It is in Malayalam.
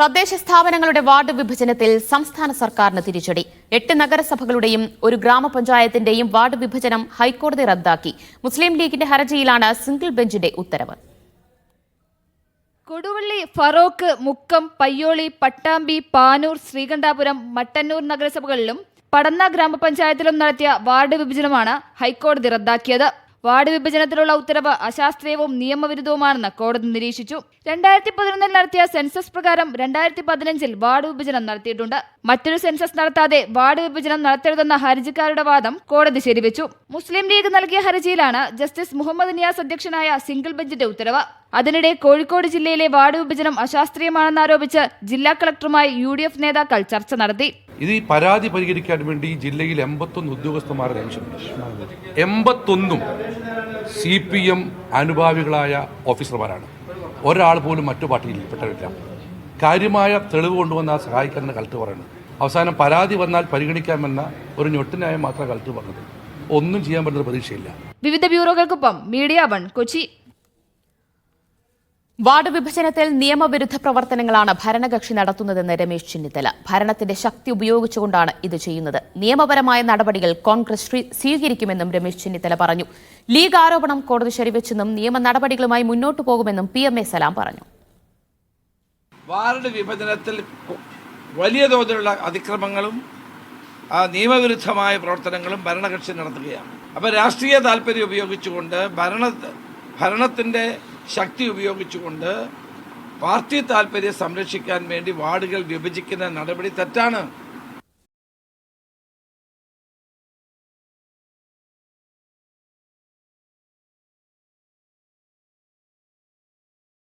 തദ്ദേശ സ്ഥാപനങ്ങളുടെ വാർഡ് വിഭജനത്തിൽ സംസ്ഥാന സർക്കാരിന് തിരിച്ചടി. എട്ട് നഗരസഭകളുടെയും ഒരു ഗ്രാമപഞ്ചായത്തിന്റെയും വാർഡ് വിഭജനം ഹൈക്കോടതി റദ്ദാക്കി. മുസ്ലിം ലീഗിന്റെ ഹർജിയിലാണ് സിംഗിൾ ബെഞ്ചിന്റെ ഉത്തരവ്. കൊടുവള്ളി ഫറോക്ക് മുക്കം പയ്യോളി പട്ടാമ്പി പാനൂർ ശ്രീകണ്ഠാപുരം മട്ടന്നൂർ നഗരസഭകളിലും പടന്ന ഗ്രാമപഞ്ചായത്തിലും നടത്തിയ വാർഡ് വിഭജനമാണ് ഹൈക്കോടതി റദ്ദാക്കിയത്. വാർഡ് വിഭജനത്തിലുള്ള ഉത്തരവ് അശാസ്ത്രീയവും നിയമവിരുദ്ധവുമാണെന്ന് കോടതി നിരീക്ഷിച്ചു. രണ്ടായിരത്തി പതിനൊന്നിൽ നടത്തിയ സെൻസസ് പ്രകാരം രണ്ടായിരത്തി പതിനഞ്ചിൽ വാർഡ് വിഭജനം നടത്തിയിട്ടുണ്ട്. മറ്റൊരു സെൻസസ് നടത്താതെ വാർഡ് വിഭജനം നടത്തരുതെന്ന ഹർജിക്കാരുടെ വാദം കോടതി ശരിവെച്ചു. മുസ്ലിം ലീഗ് നൽകിയ ഹർജിയിലാണ് ജസ്റ്റിസ് മുഹമ്മദ് നിയാസ് അധ്യക്ഷനായ സിംഗിൾ ബെഞ്ചിന്റെ ഉത്തരവ്. അതിനിടെ കോഴിക്കോട് ജില്ലയിലെ വാർഡ് വിഭജനം അശാസ്ത്രീയമാണെന്നാരോപിച്ച് ജില്ലാ കളക്ടറുമായി യു നേതാക്കൾ ചർച്ച നടത്തി. ഇത് ഈ പരാതി പരിഹരിക്കാൻ വേണ്ടി ജില്ലയിൽ എൺപത്തൊന്ന് ഉദ്യോഗസ്ഥന്മാരെ നിയമിച്ചിട്ടുണ്ട്. എൺപത്തൊന്നും സി പി എം അനുഭാവികളായ ഓഫീസർമാരാണ്. ഒരാൾ പോലും മറ്റു പാർട്ടിയിൽ പെട്ടവരില്ല. കാര്യമായ തെളിവ് കൊണ്ടുവന്നാൽ തന്നെ കളക്ടർ പറയുന്നത്. അവസാനം പരാതി വന്നാൽ പരിഗണിക്കാമെന്ന ഒരു ഞൊട്ടിനായം മാത്രമേ കളക്ടർ പറഞ്ഞത്. ഒന്നും ചെയ്യാൻ പറ്റുന്ന പ്രതീക്ഷയില്ല. വിവിധ ബ്യൂറോകൾക്കൊപ്പം മീഡിയ വൺ കൊച്ചി. വാർഡ് വിഭജനത്തിൽ നിയമവിരുദ്ധ പ്രവർത്തനങ്ങളാണ് ഭരണകക്ഷി നടത്തുന്നതെന്ന് രമേശ് ചെന്നിത്തല. ഭരണത്തിന്റെ ശക്തി ഉപയോഗിച്ചുകൊണ്ടാണ് ഇത് ചെയ്യുന്നത്. നിയമപരമായ നടപടികൾ കോൺഗ്രസ് സ്വീ- സ്വീകരിക്കുമെന്നും രമേശ് ചെന്നിത്തല പറഞ്ഞു. ലീഗ് ആരോപണം കോടതി ശരിവെച്ചെന്നും നിയമ നടപടികളുമായി മുന്നോട്ടു പോകുമെന്നും പി എം എ സലാം പറഞ്ഞു. വാർഡ് വിഭജനത്തിൽ വലിയ തോതിലുള്ള അതിക്രമങ്ങളും നിയമവിരുദ്ധമായ പ്രവർത്തനങ്ങളും ഭരണകക്ഷി നടത്തുകയാണ്. അപ്പോൾ രാഷ്ട്രീയ താല്പര്യം ഉപയോഗിച്ചുകൊണ്ട് ഭരണ ഭരണത്തിന്റെ ശക്തി ഉപയോഗിച്ചുകൊണ്ട് പാർട്ടി താല്പര്യം സംരക്ഷിക്കാൻ വേണ്ടി വാർഡുകൾ വിഭജിക്കുന്ന നടപടി തെറ്റാണ്.